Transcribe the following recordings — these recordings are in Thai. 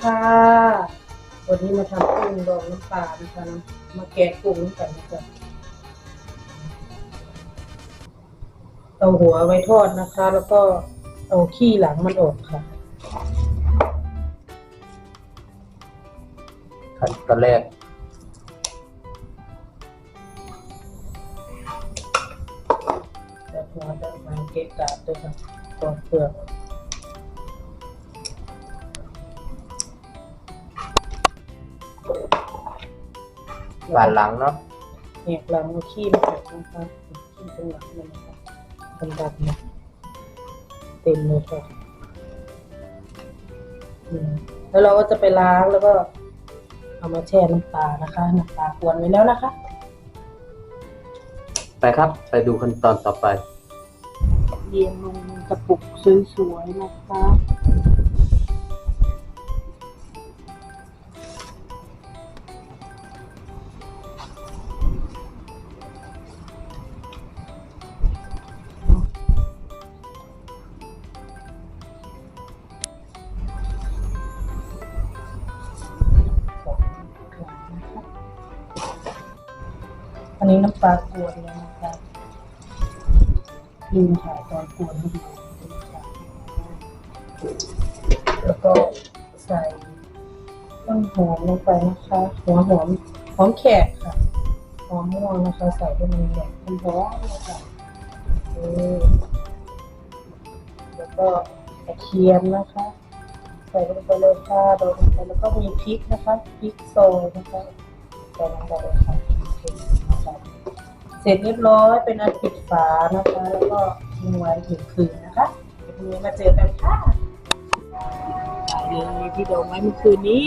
วันนี้มาทำกุ้งดองน้ำปลานะคะน้ำมาแกะกุ้งน้ำกันนะคะเอาหัวไว้ทอดนะคะ แล้วก็เอาขี้หลังมันออกค่ะ ขั้นตอนแรกแต่หัวจะมาเกะกะด้วยค่ะตอนเปลือก บานหลังเนาะแหกหลังเอาขี้มันออกนะคะขี้ตรงหลังมันนะคะดำๆเนี่ยเต็มเลยค่ะอืมแล้วเราก็จะไปล้างแล้วก็ เอามาแช่น้ำปลานะคะน้ำปลากวนไว้แล้วนะคะ ไปครับไปดูขั้นตอนต่อไปเรียงลงกระปุกสวยๆนะคะ นนี้น้ำปลากวนแล้วนะคะลืมถ่ายตอนกวนให้ดูแล้วก็ใส่ต้นหอมลงไปนะคะ หัวหอมหอมแขกค่ะหอมม่วงนะคะ ใส่ให้มันแบบมันร้อนนะคะแล้วก็กระเทียมนะคะ ใส่ลงไปเลยค่ะโดนลงไปแล้วก็มีพริกนะคะพริกซอยนะคะใส่ลงไปเลยค่ะ ร็จเรียบร้อยเป็นอันปิดฝานะคะ แล้วก็ทิ้งไว้ถึงคืนนะคะเดี๋ยวพรุ่งนี้มาเจอกันค่ะได้เลยที่ดองไว้เมื่อคืนนี้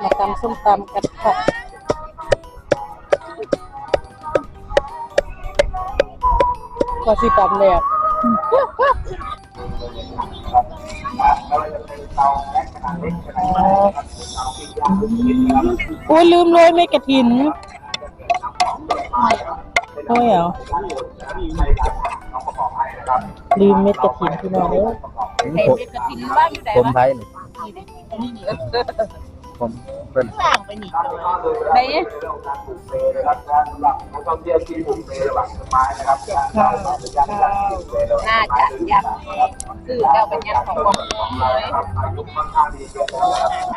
มาตำส้มตำกันค่ะก็สิตำแล้ว โอ้ยลืมเลยไม่กระถินโอ้ยเหรอลืมเม็ดกระถินพี่น้องเอ้ยผมผมไทยนี่ ผมเป็นล่างไปนี่ไปข้าวน่าจะยัดซื้อแล้วเป็นยัดของของเลย